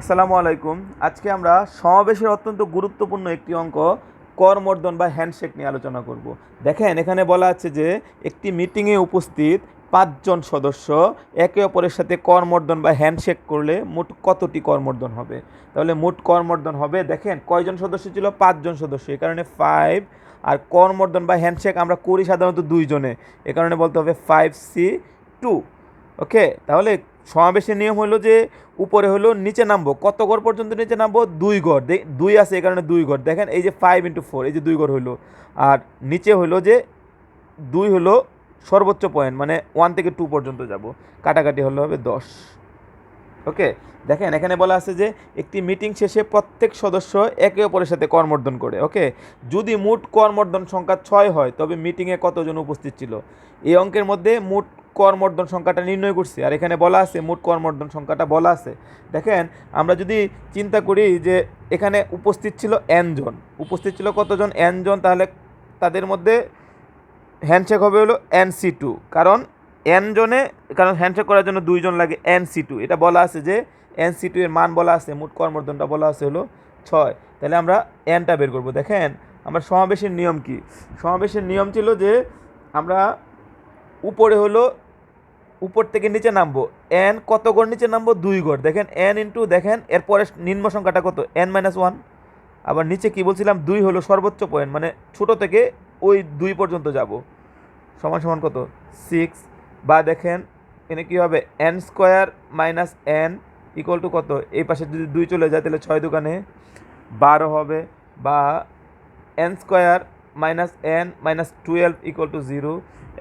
আসসালামু আলাইকুম। আজকে আমরা সমাবেশের অত্যন্ত গুরুত্বপূর্ণ একটি অঙ্ক, করমর্দন বা হ্যান্ডশেক নিয়ে আলোচনা করব। দেখেন, এখানে বলা আছে যে, একটি মিটিংয়ে উপস্থিত পাঁচজন সদস্য একে অপরের সাথে করমর্দন বা হ্যান্ডশেক করলে মোট কতটি করমর্দন হবে? তাহলে মোট করমর্দন হবে, দেখেন, কয়জন সদস্য ছিল? পাঁচজন সদস্য এই কারণে ফাইভ আর করমর্দন বা হ্যান্ডশেক আমরা করি সাধারণত দুইজনে, এ কারণে বলতে হবে ফাইভ সি টু ওকে, তাহলে সমাবেশের নিয়ম হলো যে উপরে হলো নিচে নামবো। কত গড় পর্যন্ত নিচে নামবো? দুই দে- দুই আছে এই কারণে দুই গড়। দেখেন এই যে ফাইভ ইন্টু ফোর এই যে দুই গড় হলো। আর নিচে হলো যে দুই হলো সর্বোচ্চ পয়েন্ট মানে ওয়ান থেকে টু পর্যন্ত যাব। কাটাকাটি হলো হবে দশ। ওকে, দেখেন এখানে বলা আছে যে একটি মিটিং শেষে প্রত্যেক সদস্য একে অপরের সাথে কর্মর্দন করে। ওকে, যদি মোট কর্মর্দন সংখ্যা ছয় হয়, তবে মিটিংয়ে কতজন উপস্থিত ছিল? এই অঙ্কের মধ্যে মোট কর্মর্দন সংখ্যাটা নির্ণয় করছি। আর এখানে বলা আছে, মোট কর্মর্দন সংখ্যাটা বলা আছে। দেখেন, আমরা যদি চিন্তা করি যে এখানে উপস্থিত ছিল এন জন। উপস্থিত ছিল কতজন? এন জন, তাহলে তাদের মধ্যে হ্যান্ডশেক হবে হলো এন সি টু কারণ এন জনে, কারণ হ্যান্ডশেক করার জন্য দুইজন লাগে এন সি টু এটা বলা আছে যে এন সি টু এর মান বলা আছে, মোট কর্মর্দনটা বলা আছে হলো ছয়। তাহলে আমরা এনটা বের করব। দেখেন, আমরা সমাবেশের নিয়ম কি? সমাবেশের নিয়ম ছিল যে আমরা উপরে হলো উপর থেকে নিচে নামবো। এন কত গড়? নিচে নামবো দুই গড়। দেখেন এন ইন্টু দেখেন, এরপরে নিম্ন সংখ্যাটা কত? এন মাইনাস ওয়ান আবার নিচে কি বলছিলাম? দুই হলো সর্বোচ্চ পয়েন্ট মানে ছোট থেকে ওই দুই পর্যন্ত যাব। সমান সমান কত? সিক্স বা দেখেন এখানে কী হবে? N square minus N equal to কত? এই পাশে যদি দুই চলে যায়, তাহলে ছয় দোকানে বারো হবে। বা N square minus N minus twelve equal to zero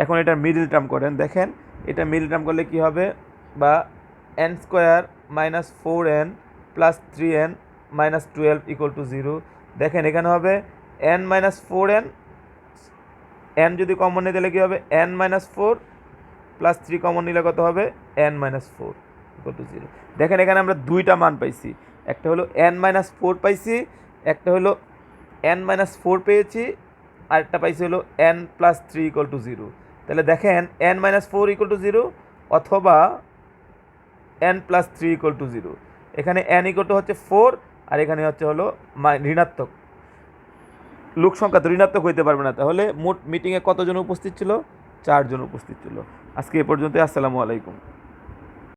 এখন এটার মিডিল টার্ম করেন। দেখেন এটা মিডিল টার্ম করলে কী হবে? বা N square minus four N plus three N minus twelve equal to zero দেখেন, এখানে হবে N minus four N N যদি কমন নিয়ে তাহলে কী হবে? N minus four plus three common নিলে কত হবে? N minus four equal to zero দেখেন, এখানে আমরা দুইটা মান পাইছি। একটা হলো এন মাইনাস ফোর পাইছি, একটা হলো এন মাইনাস ফোর পেয়েছি, আরেকটা পাইছি হলো N plus three equal to zero তাহলে দেখেন N minus four equal to zero অথবা N plus three equal to zero এখানে এন ইকুয়াল টু হচ্ছে ফোর আর এখানে হচ্ছে হলো ঋণাত্মক। লোক সংখ্যা তো ঋণাত্মক হইতে পারবে না। তাহলে মোট মিটিংয়ে কতজন উপস্থিত ছিল? চারজন উপস্থিত ছিল। আজকে এ পর্যন্ত আসসালামু আলাইকুম।